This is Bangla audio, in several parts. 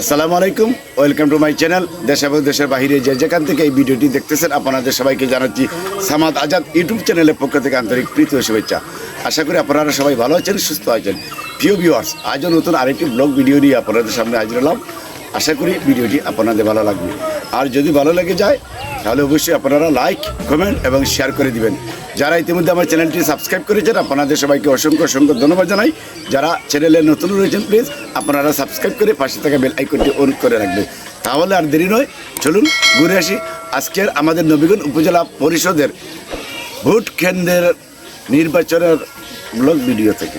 আসসালামু আলাইকুম ওয়েলকাম টু মাই চ্যানেল। দেশ এবং দেশের বাহিরে যে যেখান থেকে এই ভিডিওটি দেখতেছেন, আপনাদের সবাইকে জানাচ্ছি সামাদ আজাদ ইউটিউব চ্যানেলের পক্ষ থেকে আন্তরিক প্রীতি শুভেচ্ছা। আশা করি আপনারা সবাই ভালো আছেন, সুস্থ আছেন। প্রিয় ভিউয়ার্স আজও নতুন আরেকটি ব্লগ ভিডিও নিয়ে আপনাদের সামনে হাজির হলাম। আশা করি ভিডিওটি আপনাদের ভালো লাগবে। আর যদি ভালো লেগে যায়, তাহলে অবশ্যই আপনারা লাইক কমেন্ট এবং শেয়ার করে দিবেন। যারা ইতিমধ্যে আমার চ্যানেলটি সাবস্ক্রাইব করেছেন, আপনাদের সবাইকে অসংখ্য অসংখ্য ধন্যবাদ জানাই। যারা চ্যানেলে নতুন রয়েছেন প্লিজ আপনারা সাবস্ক্রাইব করে পাশে থাকা বেল আইকনটি অন করে রাখবেন তাহলে আর দেরি নয়, চলুন ঘুরে আসি আজকের আমাদের নবীগঞ্জ উপজেলা পরিষদের ভোট কেন্দ্রের নির্বাচনের ব্লগ ভিডিও থেকে।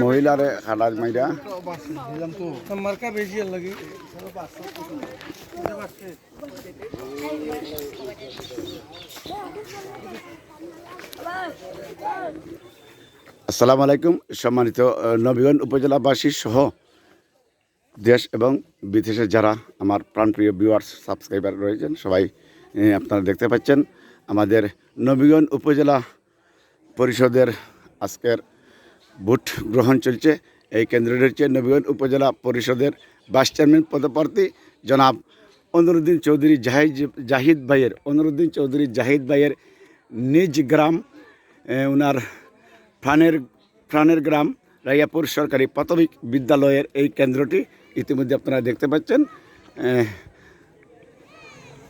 মহিলারে খালার মাইরা। মার্কা বেশি লাগে। আসসালামু আলাইকুম সম্মানিত নবীগঞ্জ উপজেলাবাসী সহ দেশ এবং বিদেশে যারা আমার প্রাণপ্রিয় ভিউয়ার্স সাবস্ক্রাইবার রয়েছেন, সবাই আপনারা দেখতে পাচ্ছেন আমাদের নবীগঞ্জ উপজেলা পরিষদের আজকের ভোট গ্রহণ চলছে। এই কেন্দ্রটি হচ্ছে নবীগঞ্জ উপজেলা পরিষদের ভাইস চেয়ারম্যান পদপ্রার্থী জনাব অনুরুদ্দিন চৌধুরী জাহিদ জাহিদ ভাইয়ের, অনুরুদ্দিন চৌধুরী জাহিদ ভাইয়ের নিজ গ্রাম ওনার প্রাণের প্রাণের গ্রাম রাইয়াপুর সরকারি প্রাথমিক বিদ্যালয়ের এই কেন্দ্রটি ইতিমধ্যে আপনারা দেখতে পাচ্ছেন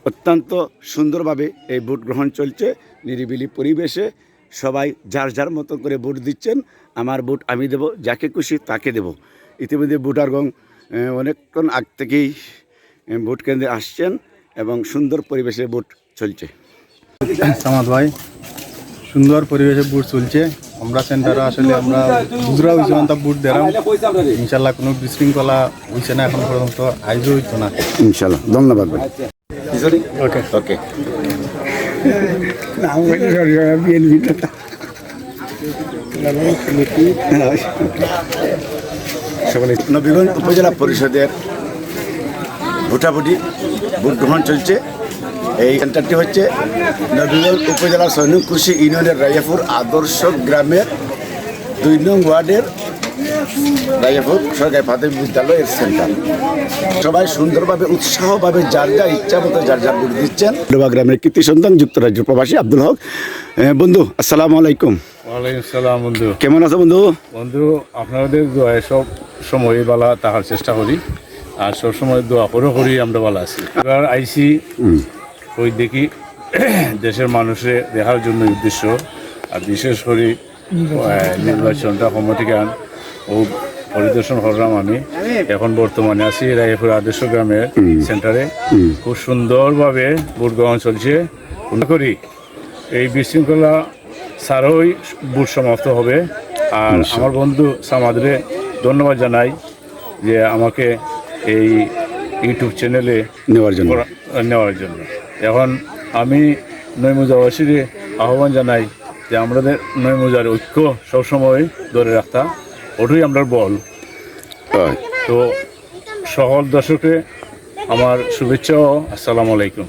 অত্যন্ত সুন্দরভাবে এই ভোট গ্রহণ চলছে। নিরিবিলি পরিবেশে সবাই যার যার মতো করে ভোট দিচ্ছেন, আমার ভোট আমি দেব, যাকে খুশি তাকে দেব। ইতিমধ্যে ভোটারগণ অনেকক্ষণ আগ থেকেই ভোট কেন্দ্রে আসছেন এবং সুন্দর পরিবেশে ভোট চলছে। সামাদ ভাই, সুন্দর পরিবেশে বুট চলছে। আমরা সেন্টারে আসলে আমরা বুজরা হয়েছি তা বুট দিলাম ইনশাল্লাহ কোনো বিশৃঙ্খলা হয়েছে না এখন পর্যন্ত আইজও হইতো না। ইনশাল্লাহ ধন্যবাদ ভাই। ওকে। ওকে। নবীগঞ্জ উপজেলা পরিষদের ভোটাভুটি ভোট গ্রহণ চলছে। এই সেন্টারটি হচ্ছে নবীগঞ্জ উপজেলার সৈনিককুশি ইউনিয়নের রাইয়াপুর আদর্শ গ্রামের দুই নং ওয়ার্ডের রাইয়াপুর সরকারি প্রাথমিক বিদ্যালয়ের সেন্টার। সবাই সুন্দরভাবে উৎসাহভাবে যার যা ইচ্ছা মতো যার যার ভোট দিচ্ছেন। ডোবা গ্রামের কৃতি সন্তান যুক্তরাজ্য প্রবাসী আব্দুল হক। বন্ধু আসসালামু আলাইকুম। ওয়ালাইকুম বন্ধু। কেমন আছো বন্ধু? বন্ধু আপনাদের দোয়ায় সব সময় বালা তাহার চেষ্টা করি। আর সব সময় দোয়া করে করি আমরা ভালো আছি। এবার আইসি ওই দেখি দেশের মানুষের দেখার জন্য উদ্দেশ্য। আর বিশেষ করে নির্বাচনটা সমতিকান ও পরিদর্শন করলাম আমি। এখন বর্তমানে আছি রায়পুর আদর্শ গ্রামের সেন্টারে। খুব সুন্দরভাবে ভোট গ্রহণ চলছে। মনে করি এই বিশৃঙ্খলা সারই বুট সমাপ্ত হবে। আর আমার বন্ধু সামাদরে ধন্যবাদ জানাই যে আমাকে এই ইউটিউব চ্যানেলে নেওয়ার জন্য। নেওয়ার জন্য। এখন আমি নৈমুজাবাসীর আহ্বান জানাই যে আমাদের নৈমুজার ঐক্য সবসময় ধরে রাখতা। ওটাই আমরা বল। তো সকল দর্শকে আমার শুভেচ্ছা আসসালামু আলাইকুম।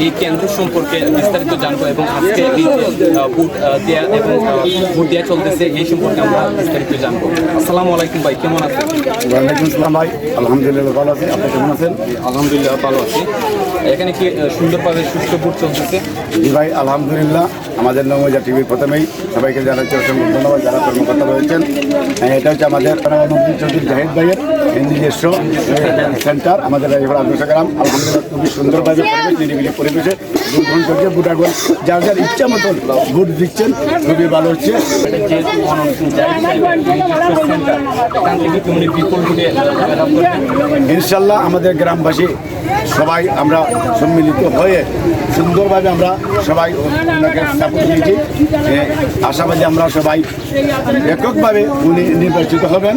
এই কেন্দ্র সম্পর্কে বিস্তারিত জানব এবং আজকে এই যে আহ, বুট আহ, দেয়া এবং বুট দেওয়া চলতেছে এই সম্পর্কে আমরা বিস্তারিত জানব। আসসালামু আলাইকুম ভাই কেমন আছেন? ওয়ালাইকুম আসসালাম ভাই আলহামদুলিল্লাহ ভালো আছি। আপনি কেমন আছেন? আলহামদুলিল্লাহ ভালো আছি। এখানে কি সুন্দরভাবে সুস্থ বুট চলতেছে? জি ভাই আলহামদুলিল্লাহ। আমাদের নমজা টিভির প্রথমেই সবাইকে জানাচ্ছি অসংখ্য ধন্যবাদ যারা কর্মকর্তা রয়েছেন। হ্যাঁ, এটা হচ্ছে আমাদের প্রণবমন্ত্রী চৌধুরী জাহিদ ভাইয়ের নিজস্ব সেন্টার, আমাদের রায়পুর আদর্শ গ্রাম খুবই সুন্দরভাবে নিরিবিলি পরিবেশে বুট গ্রহণ করছে বুটাগোল যার যার ইচ্ছা মতন বুট দিচ্ছেন, খুবই ভালো হচ্ছে। ইনশাল্লাহ আমাদের গ্রামবাসী সবাই আমরা সম্মিলিত হয়ে সুন্দরভাবে আমরা সবাই ওনাকে সাপোর্ট দিয়েছি আশাবাদী আমরা সবাই এককভাবে উনি নির্বাচিত হবেন।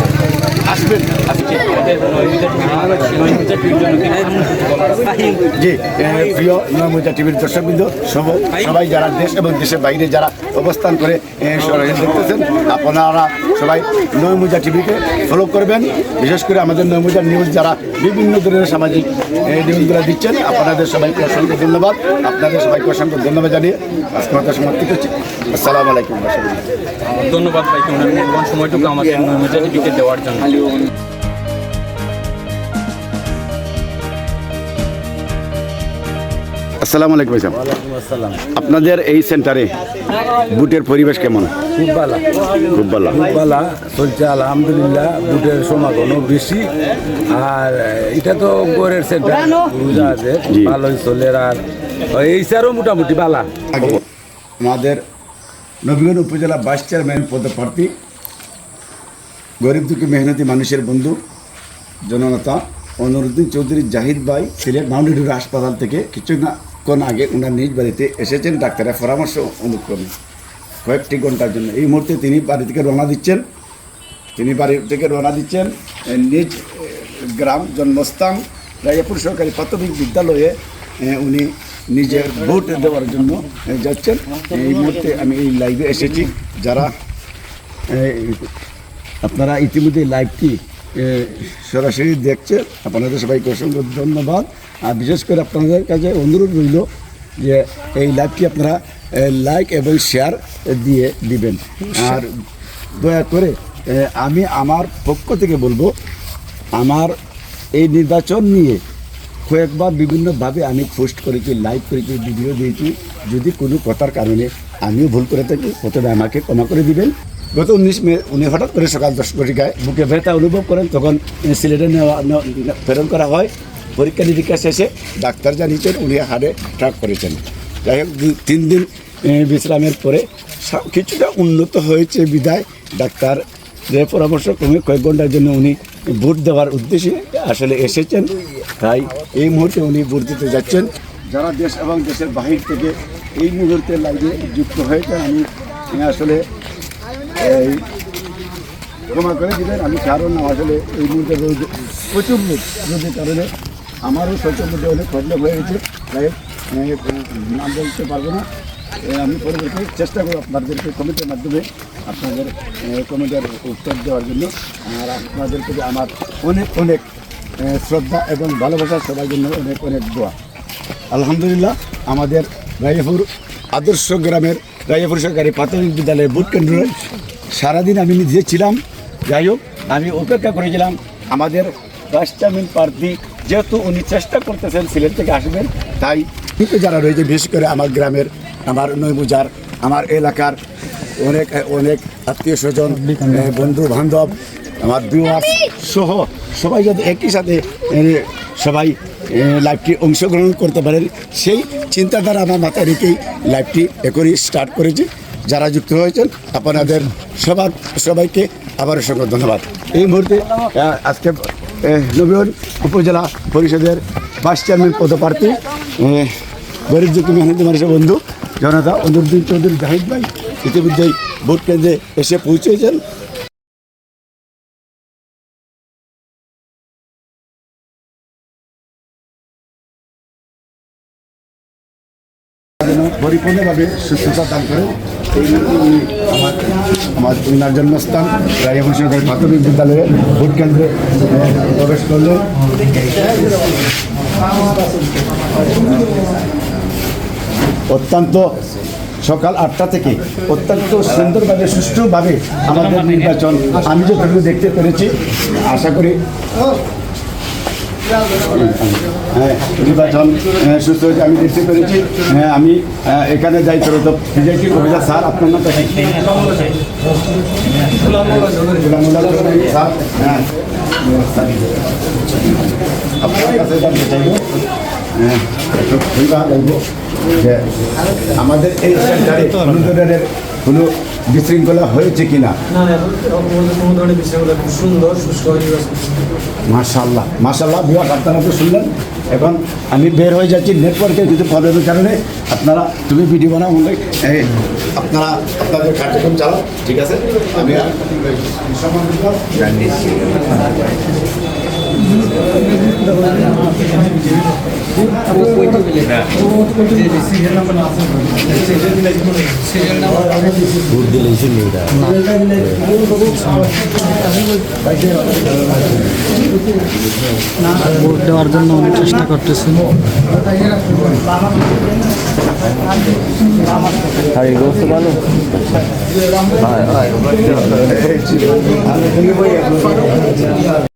আসবেন। আজকে আমাদের জন্য? জি প্রিয় নর্মজা টিভির দর্শকবৃন্দ সব- সবাই যারা দেশ এবং দেশের বাইরে যারা অবস্থান করে দেখতেছেন আপনারা সবাই নয়মুজা টিভিকে ফলো করবেন। বিশেষ করে আমাদের নয়মুজা নিউজ যারা বিভিন্ন ধরনের সামাজিক নিউজগুলো দিচ্ছেন আপনাদের সবাইকে অসংখ্য ধন্যবাদ। আপনাদের সবাইকে অসংখ্য ধন্যবাদ জানিয়ে আজকে কথা সমাপ্তি করছি। আসসালামু আলাইকুম ধন্যবাদ ভাইকে ওনার মূল্যবান সময়টুকু আমাকে নৈমিতের টিভিকে দেওয়ার জন্য। আসসালামু আলাইকুম ভাই সাহেব। আপনাদের এই সেন্টারে বুটের পরিবেশ কেমন? খুব ভালো। খুব ভালো। খুব ভালো চলছে আলহামদুলিল্লাহ বুটের সমাগমও বেশি। আর এটা তো গড়ের সেন্টার রোজা আছে। ভালোই চলে। আর এই স্যারও মোটামুটি ভালো। আমাদের নবীগঞ্জ উপজেলা ভাইস চেয়ারম্যান পদপ্রার্থী গরিব দুঃখী মেহনতি মানুষের বন্ধু, জননেতা অনুরুদ্দিন চৌধুরী, জাহিদ ভাই, সিলেট মাউন্টেডুর হাসপাতাল থেকে কিছুক্ষণ আগে ওনার নিজ বাড়িতে এসেছেন। ডাক্তারের পরামর্শ অনুক্রমে কয়েকটি ঘণ্টার জন্য। এই মুহূর্তে তিনি বাড়ি থেকে রওনা দিচ্ছেন। তিনি বাড়ি থেকে রওনা দিচ্ছেন। নিজ গ্রাম, জন্মস্থান, রায়পুর সরকারি প্রাথমিক বিদ্যালয়ে উনি নিজের ভোট দেওয়ার জন্য যাচ্ছেন। এই মুহূর্তে আমি এই লাইভে এসেছি। যারা আপনারা ইতিমধ্যে লাইভটি সরাসরি দেখছেন। আপনাদের সবাইকে অসংখ্য ধন্যবাদ। আর বিশেষ করে আপনাদের কাছে অনুরোধ রইল যে এই লাইভটি আপনারা লাইক এবং শেয়ার দিয়ে দিবেন। আর দয়া করে আমি আমার পক্ষ থেকে বলব, আমার এই নির্বাচন নিয়ে কয়েকবার বিভিন্নভাবে আমি পোস্ট করেছি লাইভ করেছি ভিডিও দিয়েছি। যদি কোনো কথার কারণে আমিও ভুল করে থাকি, প্রথমে আমাকে ক্ষমা করে দিবেন। গত উনিশ মে উনি হঠাৎ করে সকাল দশ ঘটিকায় বুকে ব্যথা অনুভব করেন, তখন সিলেটে নেওয়া প্রেরণ করা হয়। পরীক্ষা নিরীক্ষা শেষে ডাক্তার জানিয়েছেন উনি হাড়ে ট্রাক করেছেন। যাই হোক তিন দিন বিশ্রামের পরে কিছুটা উন্নত হয়েছে বিদায়। ডাক্তার যে পরামর্শ ক্রমে কয়েক ঘণ্টার জন্য উনি ভোট দেওয়ার উদ্দেশ্যে আসলে এসেছেন। তাই এই মুহূর্তে উনি ভোট দিতে যাচ্ছেন। যারা দেশ এবং দেশের বাহির থেকে এই মুহূর্তে লাইভে যুক্ত হয়েছেন আমি আসলে এই ক্ষমা করে দিবেন, আমি কারণ আসলে এই মুহূর্তে রোদ, প্রচুর রোদ, রোদের কারণে আমারও শরীরের মধ্যে অনেক প্রবলেম হয়ে গেছে। তাই নাম বলতে পারব না। আমি পরবর্তী চেষ্টা করব আপনাদেরকে কমিটির মাধ্যমে আপনাদের কমিটির উত্তর দেওয়ার জন্য। আর আপনাদের প্রতি আমার অনেক অনেক শ্রদ্ধা এবং ভালোবাসা, সবার জন্য অনেক অনেক দোয়া। আলহামদুলিল্লাহ, আমাদের রায়পুর আদর্শ গ্রামের রায়পুর সরকারি প্রাথমিক বিদ্যালয়ের বুট কেন্দ্রে সারাদিন আমি নিজে ছিলাম। যাই হোক আমি অপেক্ষা করেছিলাম আমাদের রাষ্ট্রামীন প্রার্থী যেহেতু উনি চেষ্টা করতেছেন সিলেট থেকে আসবেন তাই কিন্তু যারা রয়েছে বিশেষ করে আমার গ্রামের আমার নৈবুজার আমার এলাকার অনেক অনেক আত্মীয় স্বজন বন্ধু বান্ধব আমার ভিউয়ার্স সহ সবাই যাতে একই সাথে সবাই এ, লাইভটি অংশগ্রহণ করতে পারেন সেই চিন্তাধারা আমার মাথায় রেখেই লাইভটি এখনই স্টার্ট করেছি। যারা যুক্ত হয়েছেন, আপনাদের সবার সবাইকে আবার সঙ্গে ধন্যবাদ। এই মুহূর্তে আজকে নবীন উপজেলা পরিষদের ভাইস চেয়ারম্যান পদপ্রার্থী গরিব জ্যোতি মেহনতি মানুষের বন্ধু জনতা অনুদ্দিন চৌধুরী জাহিদ ভাই ইতিমধ্যেই ভোট কেন্দ্রে এসে পৌঁছেছেন। পরিপূর্ণভাবে সুস্থতা দান করেন আমার আমার জন্মস্থান রায়বংশ প্রাথমিক বিদ্যালয়ে ভোট কেন্দ্রে প্রবেশ করলেন অত্যন্ত সকাল আটটা থেকে অত্যন্ত সুন্দরভাবে, সুষ্ঠুভাবে আমাদের নির্বাচন, আমি যতটুকু দেখতে পেরেছি, আশা করি নির্বাচন হ্যাঁ, সুস্থ হয়েছে আমি দেখতে পেরেছি। হ্যাঁ, আমি এখানে দায়িত্বরত বিজেপি কবিতা স্যার আপনার নাম স্যার হ্যাঁ আপনার কাছে জানতে চাইব হ্যাঁ, আমাদের এই কোনো বিশৃঙ্খলা হয়েছে কিনা? মাশাল্লাহ মাশাল্লাহ বিভাগ আপনারা তো শুনলেন এখন আমি বের হয়ে যাচ্ছি নেটওয়ার্কের কিছু প্রবলেমের কারণে। আপনারা তুমি ভিডিও বানাও বলে আপনারা আপনাদের কার্যক্রম চালাও ঠিক আছে? আমি আর ভোট দেওয়ার জন্য অনেক চেষ্টা করতেছেন। ঘোষণা করলাম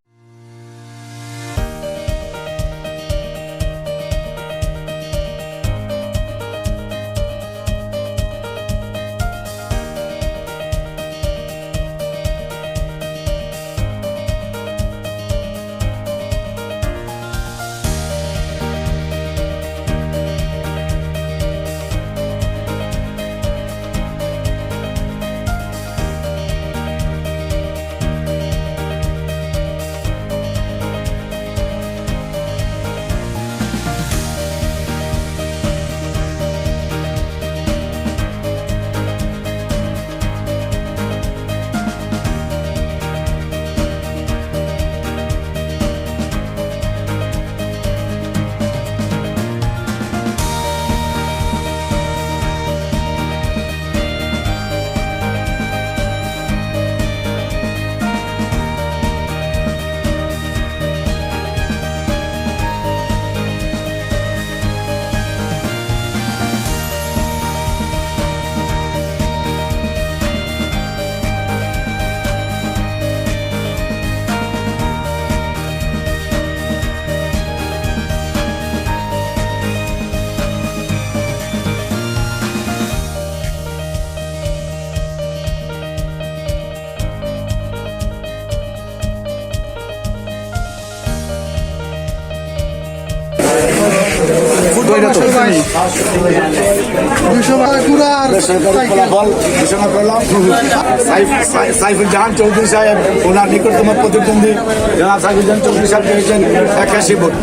সাইফুল জাহান চৌধুরী সাহেব ওনার নিকটতম প্রতিদ্বন্দ্বী জনাব সাইফুল জাহান চৌধুরী সাহেব পেয়েছেন একাশি ভোট।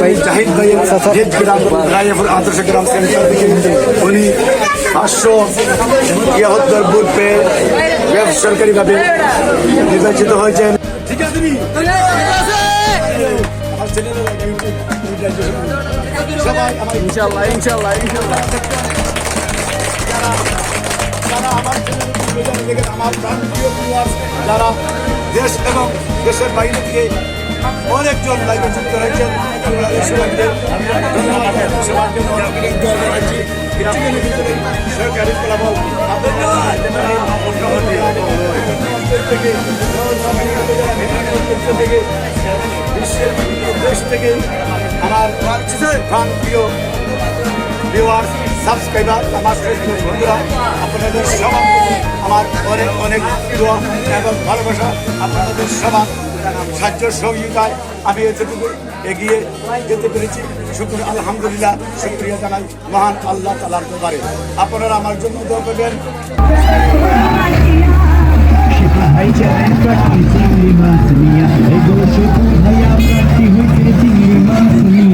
ভাই জাহিদ ভাই জেদ গ্রাম রায়পুর আদর্শ গ্রাম সেন্টার থেকে উনি পাঁচশো তিয়াত্তর ভোট পেয়ে বেসরকারিভাবে নির্বাচিত হয়েছেন। সবাই আমার ইনশাল্লাহ ইনশাল্লাহ ইনশাল্লাহ যারা আমার চ্যানেলটি আমার প্রাণপ্রিয় viewers, যারা দেশ এবং দেশের বাইরে থেকে অনেকজন লাইভে যুক্ত ধন্যবাদ জানাচ্ছি, সবাইকে অনেক দোয়া জানাচ্ছি। সরকারি ফলাফল আপনাদের চ্যানেলে উপস্থাপন থেকে থেকে বিশ্বের দেশ থেকে আমার প্রাণপ্রিয় ভিউয়ার্স সাবস্ক্রাইবার আমার বন্ধুরা, আপনাদের সবার আমার অনেক অনেক দোয়া এবং ভালোবাসা। আপনাদের সবার সাহায্য সহযোগিতায় আমি এতটুকু এগিয়ে যেতে পেরেছি। শুক্র, আলহামদুলিল্লাহ, শুক্রিয়া জানাই মহান আল্লাহ তালার দরবারে। আপনারা আমার জন্য দোয়া করবেন।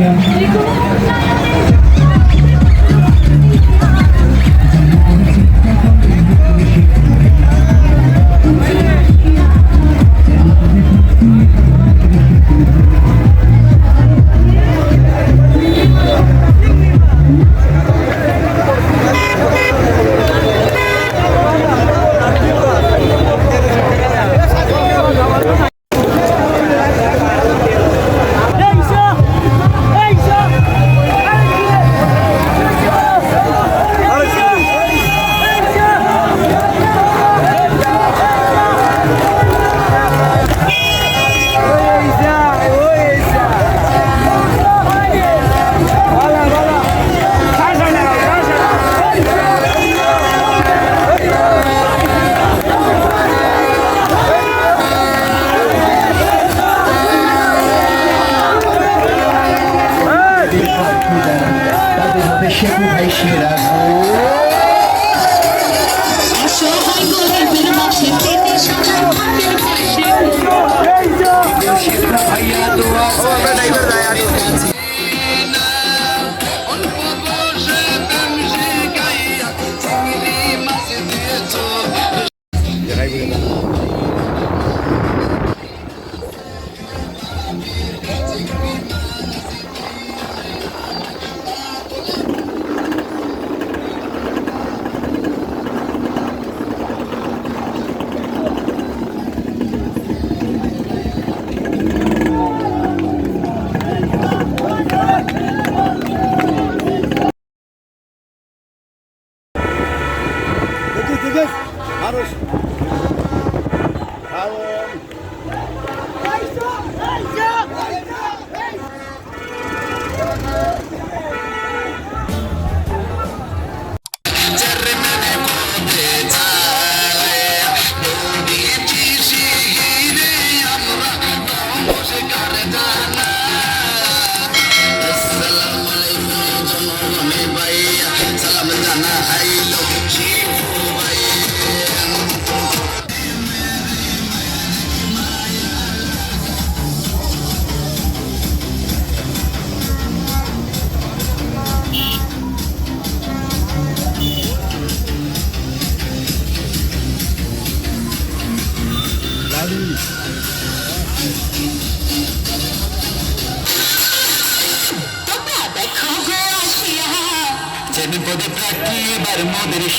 মাছ নিয়া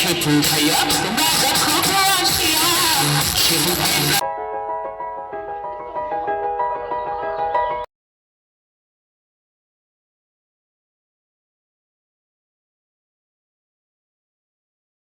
শেখু ভাইয়া তোমরা দেখো আসিয়া শেখু ভাই